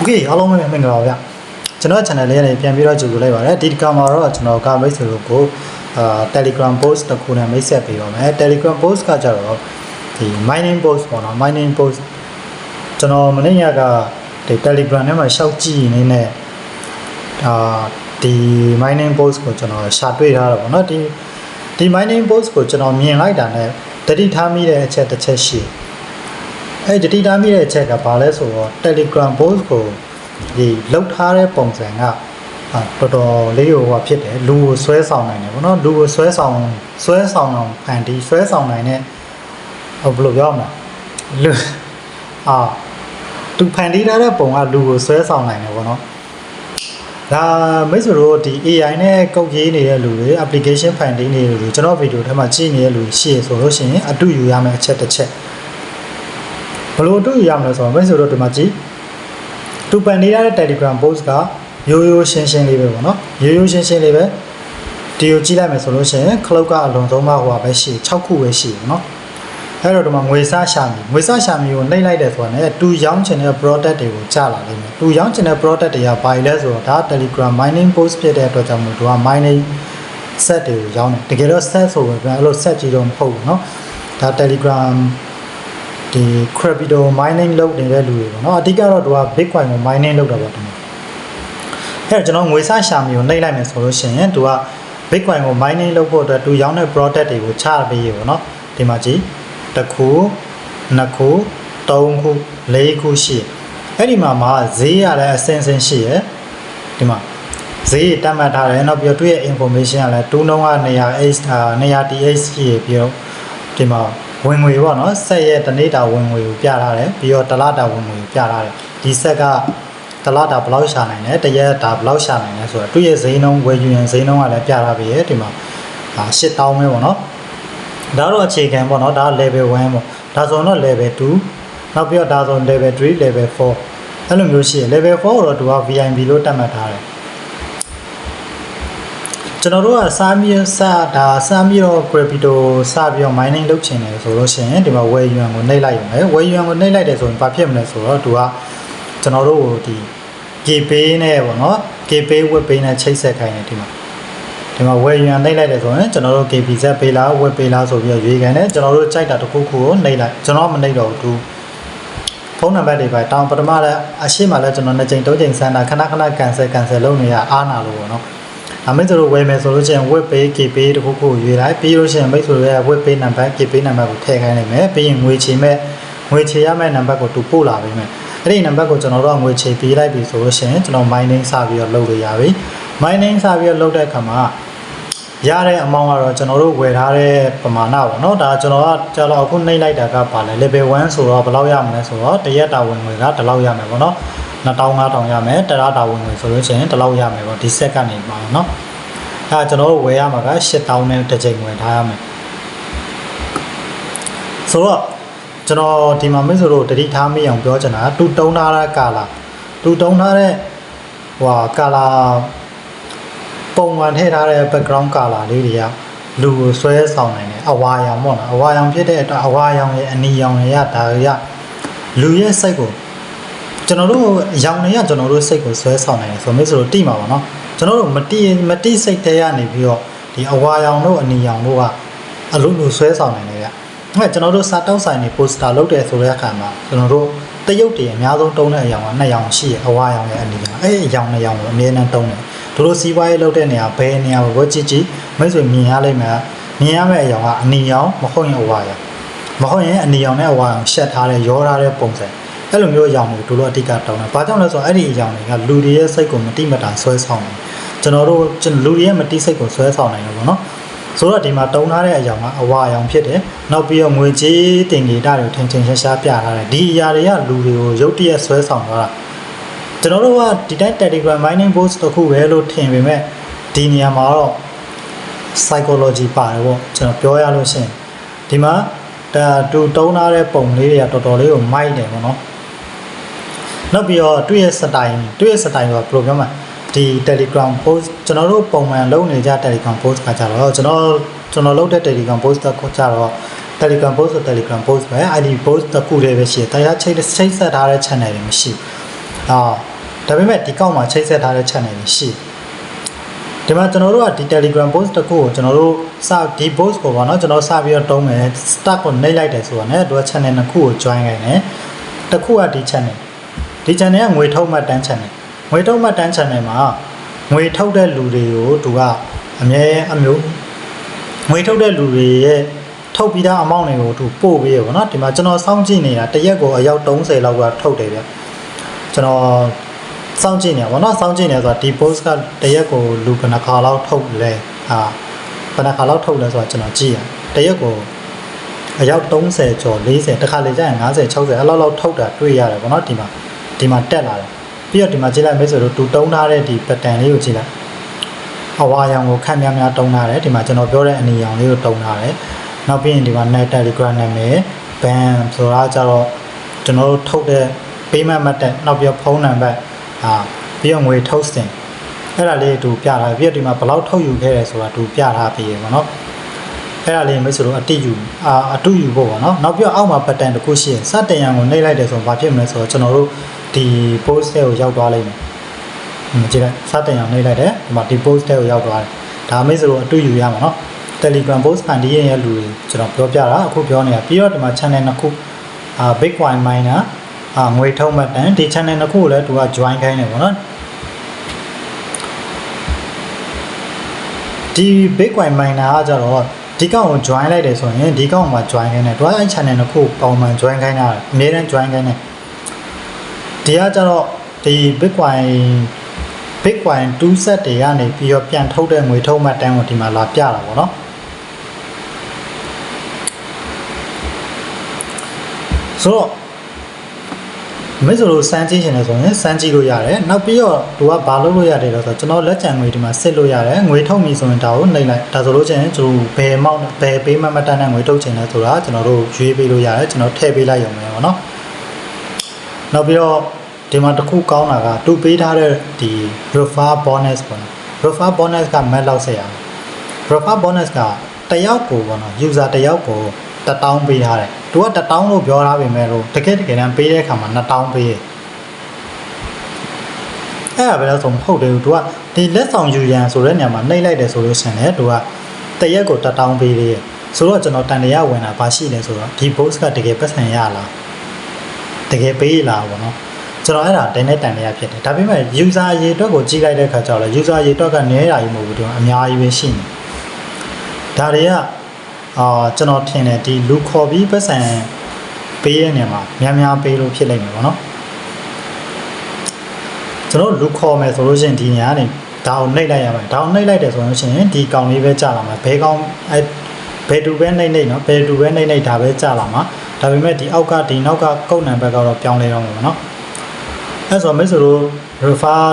โอเคအားလုံးပဲမင်္ဂလာပါဗျကျွန်တော် channel လေးကနေပြန်ပြီးတော့ကြိုဆိုလိုက်ပါတယ်ဒီတစ်ခါမှာတော့ကျွန်တော်ကမိတ်ဆွေတို့ကိုအာ Telegram post တစ်ခုနဲ့မိတ်ဆက်ပေးပါမယ် Telegram post ကကြတော့ဒီ mining post ပေါ့နော် mining post ကျွန်တော်မနေ့ညကဒီ Telegram ထဲမှာရှောက်ကြည့်နေနဲ့အာဒီ mining post ကိုကျွန်တော်ရှာတွေ့ထားတာပေါ့နော်ဒီဒီ mining post ကိုကျွန်တော်မြင်လိုက်တာနဲ့တတိထားမိတဲ့အချက်တစ်ချက်ရှိတယ် အဲ့ဒီတတိတားမိတဲ့အချက်ကဘာလဲဆိုတော့ Telegram post ကိုဒီလောက်ထားတဲ့ပုံစံကအာတော်တော်လေးဟိုဟာဖြစ်တယ်လူကိုဆွဲဆောင်နိုင်တယ်ဗောနော်လူကိုဆွဲဆောင်ဆွဲဆောင်အောင်ဖန်တီးဆွဲဆောင်နိုင်တဲ့ဟိုဘယ်လိုပြောမလဲလူအာသူဖန်တီးထားတဲ့ပုံကလူကိုဆွဲဆောင်နိုင်တယ်ဗောနော်ဒါမိတ်ဆွေတို့ဒီ AI နဲ့ကုတ်ရေးနေတဲ့လူတွေ application ဖန်တီးနေတဲ့လူတွေကျွန်တော်ဗီဒီယိုထဲမှာကြည့်နေတဲ့လူတွေရှိရဆိုလို့ရှိရင်အတူယူရမယ့်အချက်တစ်ချက် ဘယ်လိုအတူရမလဲဆိုတော့မိတ်ဆွေတို့ဒီမှာကြည့်သူပန်နေရတဲ့ Telegram post ကရိုးရိုးရှင်းရှင်းလေးပဲပေါ့နော်ရိုးရိုးရှင်းရှင်းလေးပဲဒီကိုကြည့်လိုက်မယ်ဆိုလို့ရှိရင် cloud ကအလုံးစုံမှဟိုပါပဲရှိ6ခုပဲရှိတယ်နော်အဲ့တော့ဒီမှာငွေစားရှာမီငွေစားရှာမီကိုနှိပ်လိုက်တယ်ဆိုတော့ねသူရောင်းချင်တဲ့ product တွေကိုကြာလာလိမ့်မယ်သူရောင်းချင်တဲ့ product တွေကဘာလဲဆိုတော့ဒါ Telegram mining post ဖြစ်တဲ့အတွက်ကြောင့်မို့သူက mining set တွေကိုရောင်းတယ်တကယ်တော့ set ဆိုပဲအဲ့လို set ကြီးတော့မဟုတ်ဘူးเนาะဒါ Telegram ဒီ crypto mining လုပ်နေတဲ့လူတွေပေါ့နော်အဓိကတော့သူက bitcoin ကို mining လုပ်တာပေါ့ဒီမှာအဲ့တော့ကျွန်တော်ငွေစရှာမီကိုနှိပ်လိုက်မယ်ဆိုလို့ရှိရင်သူက bitcoin ကို mining လုပ်ဖို့အတွက်သူရောင်းတဲ့ product တွေကိုချပေးရပေါ့နော်ဒီမှာကြည့်တစ်ခုနှစ်ခုသုံးခုလေးခုရှိတယ်အဲ့ဒီမှာမှာဈေးရလည်းအစင်စင်ရှိရယ်ဒီမှာဈေးတတ်မှတ်ထားတယ်နောက်ပြီးတော့သူ့ရဲ့ information ကလည်းတူးနှုံးက 100h 100th ရှိရပြီးတော့ဒီမှာ ဝင်ငွေပေါ့နော်ဆက်ရဲ့တနေ့တာဝင်ငွေကိုပြထားတယ်ပြီးတော့တလတာဝင်ငွေကိုပြထားတယ်ဒီဆက်ကတလတာဘယ်လောက်ရှာနိုင်လဲတရက်တာဘယ်လောက်ရှာနိုင်လဲဆိုတော့သူ့ရဲ့ဈေးနှုန်းဝယ်ယူရင်ဈေးနှုန်းကလည်းပြထားပြီးရဲ့ဒီမှာဒါ8000ပဲပေါ့နော်ဒါတော့အခြေခံပေါ့နော်ဒါ level 1ပေါ့ဒါဆိုတော့ level 2နောက်ပြီးတော့ဒါဆို level 3 level 4အဲ့လိုမျိုးရှိရ level 4ကိုတော့သူက VIP လို့တတ်မှတ်ထားတယ် ကျွန်တော်တို့ကစားပြီးစဒါစားပြီးတော့ crypto စပြီးတော့ mining လုပ်ချင်တယ်ဆိုလို့ရှိရင်ဒီမှာ web yuan ကိုနှိပ်လိုက်ရုံပဲ web yuan ကိုနှိပ်လိုက်တယ်ဆိုရင်ဘာဖြစ်မလဲဆိုတော့သူကကျွန်တော်တို့ကိုဒီ Gpay နဲ့ပေါ့နော် Gpay web pay နဲ့ချိတ်ဆက်ခိုင်းတယ်ဒီမှာဒီမှာ web yuan နှိပ်လိုက်တယ်ဆိုရင်ကျွန်တော်တို့ KPZ pay လား web pay လားဆိုပြီးတော့ရွေးခံတယ်ကျွန်တော်တို့ကြိုက်တာတစ်ခုခုကိုနှိပ်လိုက်ကျွန်တော်မနှိပ်တော့ဘူးဖုန်းနံပါတ်တွေပဲတောင်းပထမလည်းအရှိမှလည်းကျွန်တော်နှစ်ကြိမ်သုံးကြိမ်စမ်းတာခဏခဏ cancel cancel လုပ်နေရအားနာလို့ပေါ့နော် အမေတို့ဝယ်မယ်ဆိုလို့ချင်း web pay KPay တခုခုရွေးလိုက်ပြီးလို့ရှိရင်မိတ်ဆွေရဲ့ web pay နံပါတ် KPay နံပါတ်ကိုထည့်ခိုင်းလိုက်မယ်ပြီးရင်ငွေချေမဲ့ငွေချေရမယ့်နံပါတ်ကိုသူပို့လာပေးမယ်အဲ့ဒီနံပါတ်ကိုကျွန်တော်တို့ငွေချေပေးလိုက်ပြီဆိုလို့ရှိရင်ကျွန်တော် mining စပြီးတော့လုပ်လို့ရပြီ mining စပြီးတော့လုပ်တဲ့အခါမှာရတဲ့အမောင်းကတော့ကျွန်တော်တို့ဝယ်ထားတဲ့ပမာဏပေါ့နော်ဒါကျွန်တော်ကကျွန်တော်အခုနှိမ့်လိုက်တာကပါလဲ level 1ဆိုတော့ဘယ်လောက်ရမလဲဆိုတော့တရက်တာဝင်ငွေကဒီလောက်ရမယ်ပေါ့နော် 2500ရမယ်တရတာဝင်ငွေဆိုလို့ရှိရင်ဒီလောက်ရမယ်ပေါ့ဒီဆက်ကနေပါနော်အဲကျွန်တော်တို့ဝယ်ရမှာက8000နဲ့တစ်ချိန်ဝင်ထားရမယ်ဆိုတော့ကျွန်တော်ဒီမှာမင်းဆိုတော့တတိထားမိအောင်ပြောချင်တာတူတုံးထားတဲ့ကာလာတူတုံးထားတဲ့ဟိုဟာကာလာပုံမှန်ထည့်ထားတဲ့ background color လေးတွေကလူကိုဆွဲဆောင်နိုင်တယ်အဝါရောင်ပေါ့နော်အဝါရောင်ဖြစ်တဲ့အတွက်အဝါရောင်ရဲ့အနီရောင်တွေကဒါတွေကလူရဲ့စိတ်ကို ကျွန်တော်တို့ရောင်တွေကကျွန်တော်တို့စိတ်ကိုဆွဲဆောင်နိုင်တယ်ဆိုမျိုးဆိုတော့တိမှာပါနော်ကျွန်တော်တို့မတိမတိစိတ်တဲရနေပြီးတော့ဒီအဝါရောင်တို့အနီရောင်တို့ကအလုံးလူဆွဲဆောင်နိုင်တယ်ဗျအဲကျွန်တော်တို့စာတောက်ဆိုင်နေပိုစတာလုပ်တယ်ဆိုတဲ့အခါမှာကျွန်တော်တို့တရုတ်တွေအများဆုံးတုံးတဲ့အရောင်ကနှစ်ရောင်ရှိရအဝါရောင်ရဲ့အနီရောင်အဲအရောင်နှစ်ရောင်ကိုအမြဲတမ်းတုံးတယ်တို့လိုစီးပွားရေးလုပ်တဲ့နေရာဘယ်နေရာကိုကြည့်ကြည့်မိတ်ဆွေမြင်ရလိမ့်မယ်မြင်ရမယ့်အရောင်ကအနီရောင်မဟုတ်ရင်အဝါရောင်မဟုတ်ရင်အနီရောင်နဲ့အဝါရောင်ရှက်ထားတဲ့ရောထားတဲ့ပုံစံ အဲ့လိုမျိုးအရောင်တွေတို့လိုအတိတ်ကတောင်းတယ်။ဘာကြောင့်လဲဆိုတော့အဲ့ဒီအရောင်တွေကလူတွေရဲ့စိတ်ကိုမတိမတာဆွဲဆောင်တယ်။ကျွန်တော်တို့ကျွန်လူတွေရဲ့မတိစိတ်ကိုဆွဲဆောင်နိုင်တယ်ပေါ့နော်။ဆိုတော့ဒီမှာတုံးထားတဲ့အရောင်ကအဝါအရောင်ဖြစ်တယ်။နောက်ပြီးတော့ငွေကြေးတင်ကြေးတာတွေထင်ထင်ရှားရှားပြထားတယ်။ဒီအရာတွေကလူတွေကိုရုပ်တရက်ဆွဲဆောင်သွားတာ။ကျွန်တော်တို့ကဒီတိုင်း Telegram mining post တစ်ခုပဲလို့ထင်ပေမဲ့ဒီနေရာမှာတော့ psychology ပါတယ်ပေါ့ကျွန်တော်ပြောရလို့ရှိရင်ဒီမှာဒါတူတုံးထားတဲ့ပုံလေးတွေကတော်တော်လေးကိုမိုက်တယ်ပေါ့နော် နောက်ပြီးတော့တွေ့ရဲ့စတိုင်တွေ့ရဲ့စတိုင်ကဘယ်လိုပြောမလဲဒီ Telegram post ကျွန်တော်တို့ပုံမှန်လုပ်နေကြ Telegram post ကကြတော့ကျွန်တော်ကျွန်တော်လုပ်တဲ့ Telegram post ကကြတော့ Telegram post ဆို Telegram post ပဲ ID post တစ်ခုတည်းပဲရှိတယ်တရားချိတ်ချိတ်ဆက်ထားတဲ့ channel တွေမရှိဘူးအာဒါပေမဲ့ဒီကောက်မှာချိတ်ဆက်ထားတဲ့ channel တွေရှိတယ်ဒီမှာကျွန်တော်တို့ကဒီ Telegram post တစ်ခုကိုကျွန်တော်တို့စဒီ post ကိုပေါ့နော်ကျွန်တော်စပြီးတော့တုံးမယ် start ကိုနှိပ်လိုက်တယ်ဆိုတော့ねသူက channel နှစ်ခုကို join ခိုင်းတယ်တစ်ခုကဒီ channel ဒီ channel ကငွေထုတ်မှတ်တန်း channel ငွေထုတ်မှတ်တန်း channel မှာငွေထုတ်တဲ့လူတွေကိုသူကအမြဲအမျိုးငွေထုတ်တဲ့လူတွေရဲ့ထုတ်ပြီးသားအမောင့်တွေကိုသူပို့ပေးရပါတော့ဒီမှာကျွန်တော်စောင့်ကြည့်နေတာတစ်ရက်ကိုအယောက်30လောက်ကထုတ်တယ်ဗျကျွန်တော်စောင့်ကြည့်နေတာဗောနော်စောင့်ကြည့်နေဆိုတာဒီ post ကတစ်ရက်ကိုလူဘယ်နှခါလောက်ထုတ်လဲဟာဘယ်နှခါလောက်ထုတ်လဲဆိုတာကျွန်တော်ကြည့်ရတစ်ရက်ကိုအယောက်30ကျော်40တခါလေကျရင်50 60အဲ့လောက်လောက်ထုတ်တာတွေ့ရတယ်ဗောနော်ဒီမှာ ဒီမှာတက်လာတယ်ပြီးတော့ဒီမှာကြည့်လိုက်မယ်ဆိုတော့တူတုံးထားတဲ့ဒီ pattern လေးကိုကြည့်လိုက်အဝါရောင်ကိုခန့်များများတုံးထားတယ်ဒီမှာကျွန်တော်ပြောတဲ့အနေရောင်လေးကိုတုံးထားတယ်နောက်ပြီးရင်ဒီမှာ net telegram နာမည် ban ဆိုတာကြတော့ကျွန်တော်တို့ထုတ်တဲ့ payment method နောက်ပြီးတော့ဖုန်းနံပါတ်အာပြီးတော့ငွေထုတ်စင်အဲ့ဒါလေးတူပြထားပြီးတော့ဒီမှာဘယ်လောက်ထုတ်ယူခဲ့တယ်ဆိုတာတူပြထားပြီးရပါတော့အဲ့ဒါလေးမိတ်ဆွေတို့အတိယူအာအတူယူဖို့ပေါ့နော်နောက်ပြီးတော့အောက်မှာ pattern တစ်ခုရှိရင်စတင်ရန်ကိုနှိပ်လိုက်တယ်ဆိုတော့ဘာဖြစ်မလဲဆိုတော့ကျွန်တော်တို့ ဒီ post ထဲကိုရောက်သွားလိမ့်မယ်ဟိုကြည့်လိုက်စတင်ရန်နှိပ်လိုက်တယ်ဒီမှာဒီ post ထဲကိုရောက်သွားတယ်ဒါမိတ်ဆွေတို့အတူယူရမှာနော် Telegram post ဖန်တီးရဲ့လူတွေကျွန်တော်ပြောပြတာအခုပြောနေတာပြီးတော့ဒီမှာ channel နှစ်ခုအာ Bitcoin miner အာငွေထုတ်မှတ်တန်ဒီ channel နှစ်ခုကိုလည်းသူက join ခိုင်းတယ်ပေါ့နော်ဒီ Bitcoin miner ကကြတော့ဒီကောင်ကို join လိုက်တယ်ဆိုရင်ဒီကောင်မှာ join ခိုင်းတယ်သူကအဲ့ channel နှစ်ခုပုံမှန် join ခိုင်းတာအများတန်း join ခိုင်းတယ် ဒီကကြတော့ဒီ Bitcoin Bitcoin 2 set တွေကနေပြီးတော့ပြန်ထုတ်တဲ့ငွေထုတ်မှတ်တန်းကိုဒီမှာလာပြတာပေါ့နော်ဆိုတော့မိတ်ဆွေတို့စမ်းကြည့်ရှင်လဲဆိုရင်စမ်းကြည့်လို့ရတယ်နောက်ပြီးတော့သူကဘာလုပ်လို့ရတယ်လဲဆိုတော့ကျွန်တော်လက်ကျန်ငွေဒီမှာစစ်လို့ရတယ်ငွေထုတ်ပြီဆိုရင်ဒါကိုနှိပ်လိုက်ဒါဆိုလို့ချင်းကျွန်တော်ဘယ်မောက်ဘယ်ပေးမှမတန်းတဲ့ငွေထုတ်ချင်လဲဆိုတာကျွန်တော်တို့ရွေးပေးလို့ရတယ်ကျွန်တော်ထည့်ပေးလိုက်ရုံပဲပေါ့နော် နောက်ပြီးတော့ဒီမှာတစ်ခုကောင်းတာကသူပေးထားတဲ့ဒီ refer bonus ပေါ့နော် refer bonus က match လောက်ဆက်ရအောင် refer bonus ကတယောက်ကိုပေါ့နော် user တယောက်ကို1000ပေးထားတယ်သူက1000လို့ပြောထားပေမဲ့လို့တကယ်တကယ်တမ်းပေးတဲ့အခါမှာ2000ပေးတယ်အဲ့ဒါပဲလို့ဆိုမဟုတ်တယ်သူကဒီလက်ဆောင်ယူရန်ဆိုတဲ့နေရာမှာနှိပ်လိုက်တယ်ဆိုလို့ရှိရင်လည်းသူကတရက်ကို1000ပေးသေးတယ်ဆိုတော့ကျွန်တော်တန်တရားဝင်တာဘာရှိလဲဆိုတော့ဒီ box ကတကယ်ပတ်စံရလား တကယ်ပေးလားပေါ့နော်ကျွန်တော်အဲ့ဒါတင်းနဲ့တန်တရားဖြစ်တယ်ဒါပေမဲ့ user အရေးအတွက်ကိုကြည့်လိုက်တဲ့အခါကျတော့ user အရေးအတွက်ကနေရာကြီးမဟုတ်ဘူးသူကအများကြီးပဲရှိနေဒါတွေကအာကျွန်တော်ထင်တယ်ဒီလူခေါ်ပြီးပတ်စံပေးတဲ့နေရာမှာများများပေးလို့ဖြစ်လိမ့်မယ်ပေါ့နော်ကျွန်တော်လူခေါ်မယ်ဆိုလို့ရှိရင်ဒီနေရာကနေဒါအောင်နှိပ်လိုက်ရမယ်ဒါအောင်နှိပ်လိုက်တယ်ဆိုလို့ရှိရင်ဒီကောင်လေးပဲကြာလာမှာဘဲကောင်အဲဘယ်တူပဲနှိပ်နှိပ်နော်ဘယ်တူပဲနှိပ်နှိပ်ဒါပဲကြာလာမှာ ဒါပေမဲ့ဒီအောက်ကဒီနောက်ကကုတ်နံပါတ်ကတော့ပြောင်းလဲတော့မှာပေါ့နော်အဲဆိုမိတ်ဆွေတို့ refer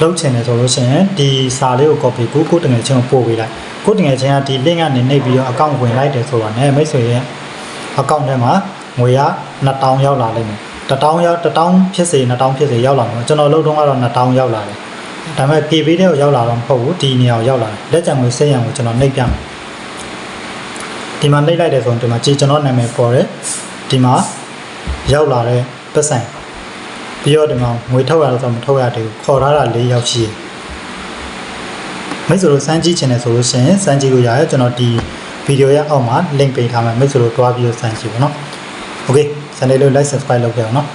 လုပ်ချင်တယ်ဆိုလို့ရှိရင်ဒီစာလေးကို copy ကိုကိုတငယ်ချင်းကိုပို့ပေးလိုက်ကိုတငယ်ချင်းကဒီ link ကနေနှိပ်ပြီးတော့ account ဝင်လိုက်တယ်ဆိုတော့ ਨੇ မိတ်ဆွေရဲ့ account ထဲမှာငွေက2000ရောက်လာလိမ့်မယ်1000ရောက်1000ဖြစ်စေ2000ဖြစ်စေရောက်လာမှာကျွန်တော်လုပ်တော့ကတော့2000ရောက်လာတယ်ဒါပေမဲ့ KB တဲ့ကိုရောက်လာတော့မဟုတ်ဘူးဒီနေရာကိုရောက်လာတယ်လက်ကျန်ငွေစိတ်ရံကိုကျွန်တော်နှိပ်ပြမယ် ဒီမှာနှိပ်လိုက်တယ်ဆိုရင်ဒီမှာကြည်ကျွန်တော်နာမည်ပေါ်တယ်ဒီမှာရောက်လာတဲ့ပတ်စံပြီးတော့ဒီမှာငွေထုတ်ရလို့ဆိုမထုတ်ရသေးဘူးခေါ်ထားတာ၄ရောက်ရှိတယ်မိတ်ဆွေတို့စမ်းကြည့်ချင်တယ်ဆိုလို့ရှိရင်စမ်းကြည့်လို့ရတယ်ကျွန်တော်ဒီဗီဒီယိုရဲ့အောက်မှာ link ပေးထားမယ်မိတ်ဆွေတို့တွားပြီးတော့စမ်းကြည့်ပါနော် Okay စနေလို့ like subscribe လုပ်ကြအောင်နော်